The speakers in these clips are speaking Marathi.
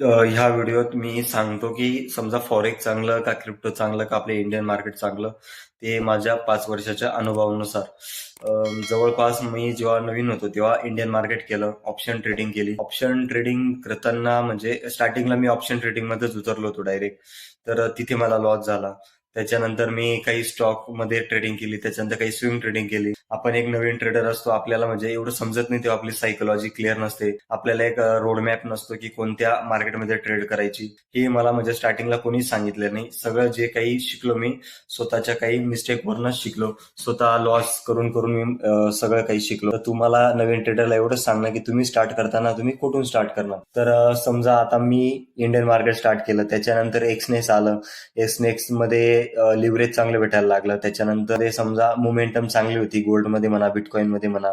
ह्या व्हिडिओत मी सांगतो की समजा फॉरेक्स चांगलं का क्रिप्टो चांगलं का आपलं इंडियन मार्केट चांगलं ते माझ्या पाच वर्षाच्या अनुभवानुसार. जवळपास मी जेव्हा नवीन होतो तेव्हा इंडियन मार्केट केलं ऑप्शन ट्रेडिंग केली. ऑप्शन ट्रेडिंग करताना म्हणजे स्टार्टिंगला मी ऑप्शन ट्रेडिंग मध्येच उतरलो होतो डायरेक्ट तर तिथे मला लॉस झाला. त्याच्यानंतर मी काही स्टॉकमध्ये ट्रेडिंग केली त्याच्यानंतर काही स्विंग ट्रेडिंग केली. आपण एक नवीन ट्रेडर असतो आपल्याला म्हणजे एवढं समजत नाही तेव्हा आपली सायकोलॉजी क्लिअर नसते. आपल्याला एक रोड मॅप नसतो की कोणत्या मार्केटमध्ये ट्रेड करायची. हे मला म्हणजे स्टार्टिंगला कोणी सांगितलं नाही. सगळं जे काही शिकलो मी स्वतःच्या काही मिस्टेक वरूनच शिकलो. स्वतः लॉस करून करून मी सगळं काही शिकलो. तर तुम्हाला नवीन ट्रेडरला एवढं सांगणं की तुम्ही स्टार्ट करताना तुम्ही कुठून स्टार्ट करणार? तर समजा आता मी इंडियन मार्केट स्टार्ट केलं. त्याच्यानंतर एक्सनेक्स आलं. एक्सनेक्समध्ये लिव्हरेज चांगलं भेटायला लागलं. त्याच्यानंतर हे समजा मोमेंटम चांगली होती. गोल्डमध्ये म्हणा बिटकॉइनमध्ये म्हणा.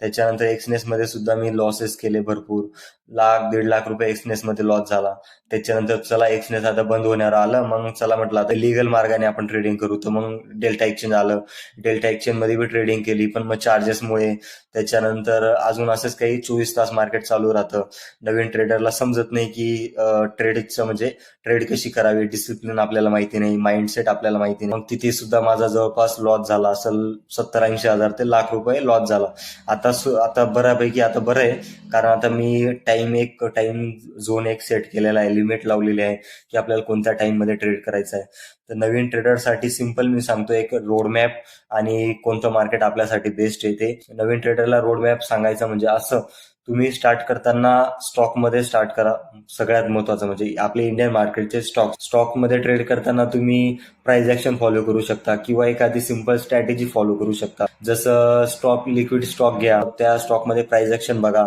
त्याच्यानंतर एक्सनेस मध्ये सुद्धा मी लॉसेस केले भरपूर. लाख दीड लाख रुपये एक्सनेस मध्ये लॉस झाला. त्याच्यानंतर चला एक्सनेस आता बंद होण्यावर आलं. मग चला म्हटलं आता लिगल मार्गाने आपण ट्रेडिंग करू. तर मग डेल्टा एक्सचेंज आलं. डेल्टा एक्सचेंजमध्ये बी ट्रेडिंग केली पण मग चार्जेसमुळे त्याच्यानंतर अजून असंच काही चोवीस तास मार्केट चालू राहतं. नवीन ट्रेडरला समजत नाही की ट्रेडिंगचं म्हणजे ट्रेड कशी करावी? डिसिप्लिन आपल्याला माहिती नाही. माइंडसेट आपल्याला माहिती नाही. मग तिथे सुद्धा माझा जवळपास लॉस झाला असेल सत्तर ऐंशी हजार ते लाख रुपये लॉस झाला. आता सु- आता बऱ्यापैकी आता बरं आहे. कारण आता मी टाइम एक टाइम झोन एक सेट केलेला आहे लिमिट लावलेली आहे की आपल्याला कोणत्या टाइममध्ये ट्रेड करायचं आहे. तर नवीन ट्रेडरसाठी सिंपल मी सांगतो एक रोड मॅप आणि कोणतं मार्केट आपल्यासाठी बेस्ट आहे ते. नवीन ट्रेडरला रोड मॅप सांगायचं म्हणजे असं तुम्ही स्टार्ट करताना स्टॉकमध्ये स्टार्ट करा. सगळ्यात महत्वाचं म्हणजे आपले इंडियन मार्केटचे स्टॉक स्टॉकमध्ये ट्रेड करताना तुम्ही प्राइस ऍक्शन फॉलो करू शकता किंवा एखादी सिंपल स्ट्रॅटेजी फॉलो करू शकता. जसं स्टॉक लिक्विड स्टॉक घ्या त्या स्टॉकमध्ये प्राइस ऍक्शन बघा.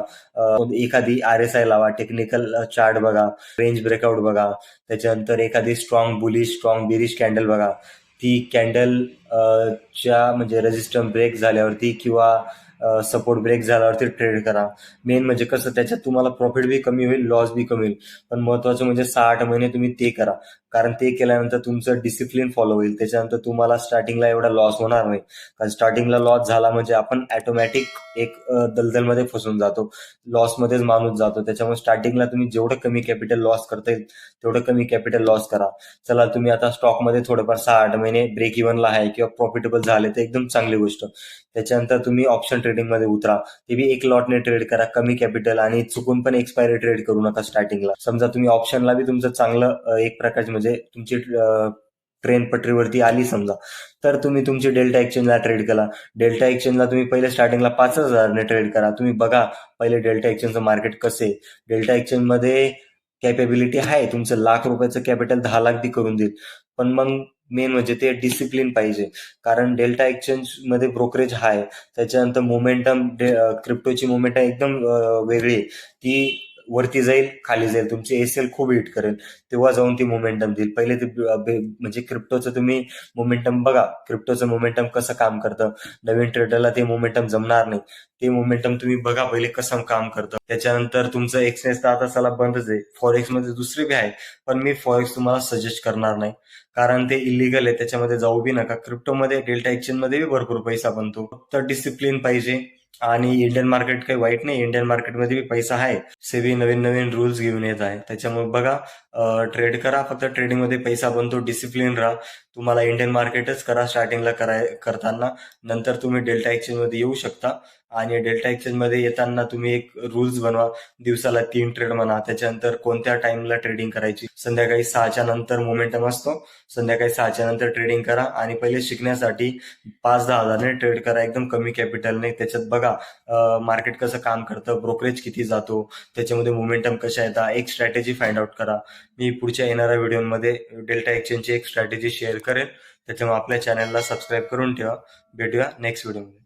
एखादी आर एस आय लावा टेक्निकल चार्ट बघा रेंज ब्रेकआउट बघा. त्याच्यानंतर एखादी strong bullish strong bearish candle बघा. ती कॅन्डल च्या म्हणजे रेजिस्टन्स ब्रेक झाल्यावरती किंवा सपोर्ट ब्रेक झाल्यावरती ट्रेड करा. मेन म्हणजे कसं त्याच्यात तुम्हाला प्रॉफिट बी कमी होईल लॉस बी कमी होईल. पण महत्वाचं म्हणजे सहा आठ महिने तुम्ही ते करा. कारण ते केल्यानंतर तुमचं डिसिप्लिन फॉलो होईल. त्याच्यानंतर तुम्हाला स्टार्टिंगला एवढा लॉस होणार नाही. कारण स्टार्टिंगला लॉस झाला म्हणजे आपण ॲटोमॅटिक एक दलदलमध्ये फसून जातो. लॉसमध्येच माणूस जातो. त्याच्यामुळे स्टार्टिंगला तुम्ही जेवढं कमी कॅपिटल लॉस करता येईल तेवढं कमी कॅपिटल लॉस करा. चला तुम्ही आता स्टॉकमध्ये थोडंफार सहा आठ महिने ब्रेक इव्हनला आहे किंवा प्रॉफिटेबल झाले तर एकदम चांगली गोष्ट. त्याच्यानंतर तुम्ही ऑप्शन ट्रेड मध्ये उतरा. ते बी एक लॉटने ट्रेड करा कमी कॅपिटल आणि चुकून पण एक्सपायरी ट्रेड करू नका स्टार्टिंगला समजा तुम्ही ऑप्शनला बी तुमचं चांगलं एक प्रकारचे म्हणजे तुमची ट्रेन पटरीवरती आली समजा तर तुम्ही तुमची डेल्टा एक्सचेंजला ट्रेड करा. डेल्टा एक्सचेंजला तुम्ही पहिले स्टार्टिंगला पाच हजारने ट्रेड करा. तुम्ही बघा पहिले डेल्टा एक्सचेंजचं मार्केट कसे. डेल्टा एक्सचेंजमध्ये कॅपेबिलिटी आहे तुमचं लाख रुपयाचं कॅपिटल दहा लाख बी करून देईल. पण मग मेन म्हणजे ते डिसिप्लिन पाहिजे. कारण डेल्टा एक्सचेंजमध्ये ब्रोकरेज हाय त्याच्यानंतर मोमेंटम क्रिप्टोची मोमेंटम एकदम वेगळी. आहे ती वरती जाईल खाली जाईल. तुमची एसएल खूप हिट करेल. तेव्हा जाऊन ती मोमेंटम देईल. पहिले ते म्हणजे क्रिप्टोचं तुम्ही मोमेंटम बघा. क्रिप्टोचं मोमेंटम कसं काम करतं? नवीन ट्रेडरला ते मोमेंटम जमणार नाही. ते मोमेंटम तुम्ही बघा पहिले कसं काम करतं. त्याच्यानंतर तुमचं एक्सनेस तर आता सला बंदच आहे फॉरेक्समध्ये दुसरी बी आहे. पण मी फॉरेक्स तुम्हाला सजेस्ट करणार नाही. कारण ते इलिगल आहे. त्याच्यामध्ये जाऊ बी नका. क्रिप्टोमध्ये डेल्टा एक्सचेंजमध्ये भरपूर पैसा बनतो. फक्त डिसिप्लिन पाहिजे. आणि इंडियन मार्केट काही वाईट नाही. इंडियन मार्केटमध्ये बी पैसा आहे. सेबी नवीन नवीन रूल्स घेऊन येत आहे. त्याच्यामुळे बघा ट्रेड करा. फक्त ट्रेडिंगमध्ये पैसा बनतो. डिसिप्लिन राहा. तुम्हाला इंडियन मार्केटच करा स्टार्टिंगला कराय करताना. नंतर तुम्ही डेल्टा एक्सचेंजमध्ये येऊ शकता. आणि डेल्टा एक्सचेंजमध्ये येताना तुम्ही एक रूल्स बनवा. दिवसाला तीन ट्रेड म्हणा त्याच्यानंतर कोणत्या टाइमला ट्रेडिंग करायची? संध्याकाळी सहाच्या नंतर मोमेंटम असतो. संध्याकाळी सहाच्या नंतर ट्रेडिंग करा आणि पहिले शिकण्यासाठी पाच दहा हजारने ट्रेड करा. एकदम कमी कॅपिटलने त्याच्यात बघा मार्केट कसं काम करतं ब्रोकरेज किती जातो त्याच्यामध्ये मोमेंटम कशा येतात एक स्ट्रॅटेजी फाइंड आउट करा. मी पुढच्या येणाऱ्या व्हिडिओमध्ये डेल्टा एक्सचेंजची एक स्ट्रॅटेजी शेअर करेन त्याच्यामुळे आपल्या चॅनलला सबस्क्राईब करून ठेवा. भेटूया नेक्स्ट व्हिडिओमध्ये